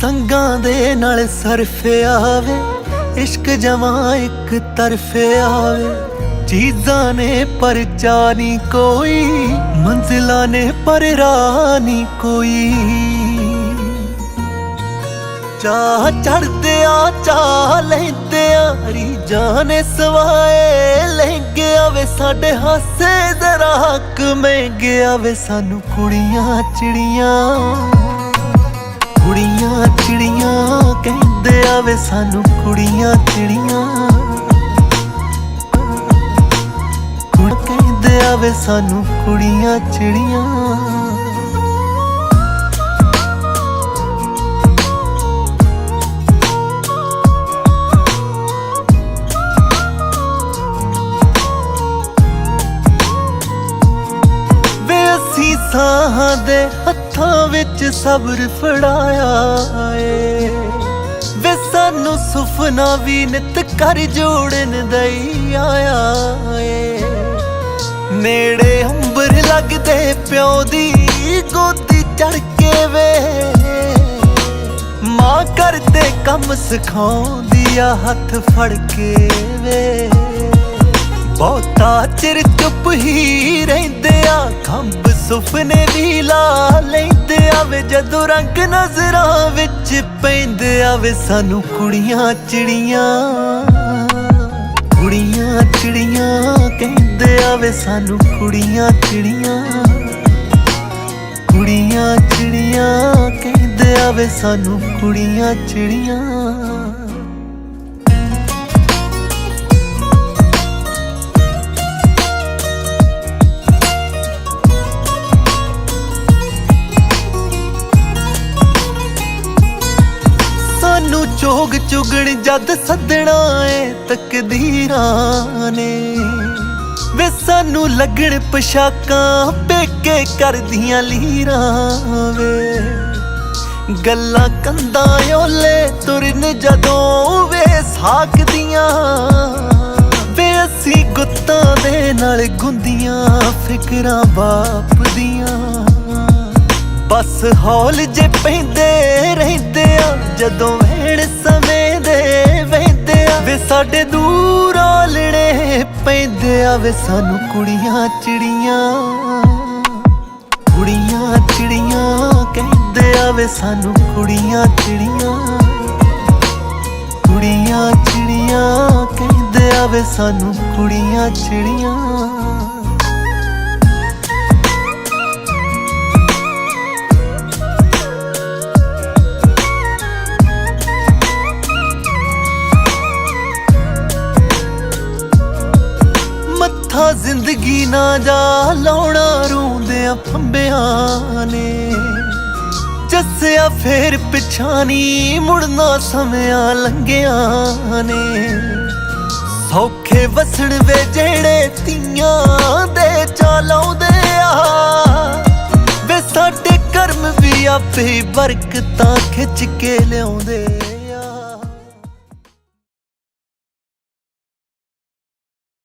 ਸੰਗਾਂ ਦੇ ਨਾਲ ਸਰਫ ਆਵੇ, ਇਸ਼ਕ ਜਮਾ ਇੱਕ ਤਰਫ ਆਵੇ। ਚੀਜ਼ਾਂ ਨੇ ਪਰ ਚਾਨੀ ਕੋਈ, ਮੰਜ਼ਿਲਾਂ ਨੇ ਪਰ ਰਾਹ ਨੀ ਕੋਈ। ਚਾਹ ਚੜਦੇ ਆ ਚਾਹ ਲੈਂਦੇ ਆ ਜਾਨੇ ਸਵਾਏ ਲਹਿੰਗੇ ਆਵੇ ਸਾਡੇ ਹਾਸੇ, ਜ਼ਰਾ ਹੱਕ ਮਹਿੰਗੇ ਆਵੇ ਸਾਨੂੰ ਕੁੜੀਆਂ ਚਿੜੀਆਂ। ਕੁੜੀਆਂ ਚਿੜੀਆਂ ਕਹਿੰਦੇ ਆਵੇ ਸਾਨੂੰ ਕੁੜੀਆਂ ਚਿੜੀਆਂ। ਕੁੜ ਕਹਿੰਦੇ ਆਵੇ ਸਾਨੂੰ ਕੁੜੀਆਂ ਚਿੜੀਆਂ। ਸਾਹਾਂ ਦੇ ਹੱਥਾਂ ਵਿੱਚ ਸਬਰ ਫੜਾਇਆ ਏ। ਵੇ ਸਾਨੂੰ ਸੁਪਨਾ ਵੀ ਨਿਤ ਕਰ ਜੋੜਨ ਦਈ ਆਇਆ ਏ। ਨੇੜੇ ਅੰਬਰ ਲੱਗਦੇ ਪਿਓ ਦੀ ਗੋਦੀ ਚੜ ਕੇ ਵੇ। ਮਾਂ ਕਰਦੇ ਕੰਮ ਸਿਖਾਉਂਦੀ ਆ ਹੱਥ ਫੜ ਕੇ ਵੇ। ਬਹੁਤਾ ਚਿਰ ਚੁੱਪ ਹੀ ਰਹਿੰਦੇ ਆ ਖੰਭ ਸੁਪਨੇ ਵੀ ਲਾ ਲੈਂਦੇ ਆਵੇ, ਜਦੋਂ ਰੰਗ ਨਜ਼ਰਾਂ ਵਿੱਚ ਪੈਂਦੇ ਆਵੇ, ਸਾਨੂੰ ਕੁੜੀਆਂ ਚਿੜੀਆਂ ਕੁੜੀਆਂ ਚਿੜੀਆਂ ਕਹਿੰਦੇ ਆਵੇ, ਸਾਨੂੰ ਕੁੜੀਆਂ ਚਿੜੀਆਂ ਕੁੜੀਆਂ ਚਿੜੀਆਂ ਕਹਿੰਦੇ ਆਵੇ, ਸਾਨੂੰ ਕੁੜੀਆਂ ਚਿੜੀਆਂ। ਸਾਨੂੰ ਚੋਗ ਚੁਗਣ ਜਦ ਸੱਦਣਾ ਏ ਤਕਦੀਰਾਂ ਨੇ। ਵੇ ਸਾਨੂੰ ਲੱਗਣ ਪਸ਼ਾਕਾਂ ਪੇਕੇ ਕਰਦੀਆਂ ਲੀਰਾਂ ਵੇ। ਗੱਲਾਂ ਕੰਦਾਂ ਓਲੇ ਤੁਰਨ ਜਦੋਂ ਵੇ ਸਾਕਦੀਆਂ। ਵੇ ਅਸੀਂ ਗੁੱਤਾਂ ਦੇ ਨਾਲ ਗੁੰਦੀਆਂ, ਫਿਕਰਾਂ ਬਾਪ ਦੀਆਂ ਬਸ ਹੌਲ ਜੇ ਪੈਂਦੇ ਰਹਿੰਦੇ ਆ, ਜਦੋਂ ਵੇੜ ਸਮੇਂ ਦੇ ਵਹਿੰਦੇ ਆ, ਵੇ ਸਾਡੇ ਦੂਰ ਆਲਣੇ ਪੈਂਦੇ ਆ, ਵੇ ਸਾਨੂੰ ਕੁੜੀਆਂ ਚਿੜੀਆਂ। ਕੁੜੀਆਂ ਚਿੜੀਆਂ ਕਹਿੰਦੇ ਆ, ਵੇ ਸਾਨੂੰ ਕੁੜੀਆਂ ਚਿੜੀਆਂ। ਕੁੜੀਆਂ ਚਿੜੀਆਂ ਕਹਿੰਦੇ ਆ, ਵੇ ਸਾਨੂੰ ਕੁੜੀਆਂ ਚਿੜੀਆਂ। ਜ਼ਿੰਦਗੀ ਨਾ ਜਾ ਲਾਉਣਾ ਰੋਂਦਿਆਂ ਫੰਬਿਆਂ ਨੇ। ਜੱਸਿਆ ਫੇਰ ਪਿਛਾਨੀ ਮੁੜਨਾ ਸਮਿਆਂ ਲੰਘਿਆ ਨੇ। ਸੌਖੇ ਵਸਣ ਵੇ ਜਿਹੜੇ ਤੀਆਂ ਦੇ ਚਾਲਾਉਂਦੇ ਆ। ਵੇ ਸਾਡੇ ਕਰਮ ਵੀ ਆਪੇ ਬਰਕਤਾਂ ਖਿੱਚ ਕੇ ਲਿਆਉਂਦੇ।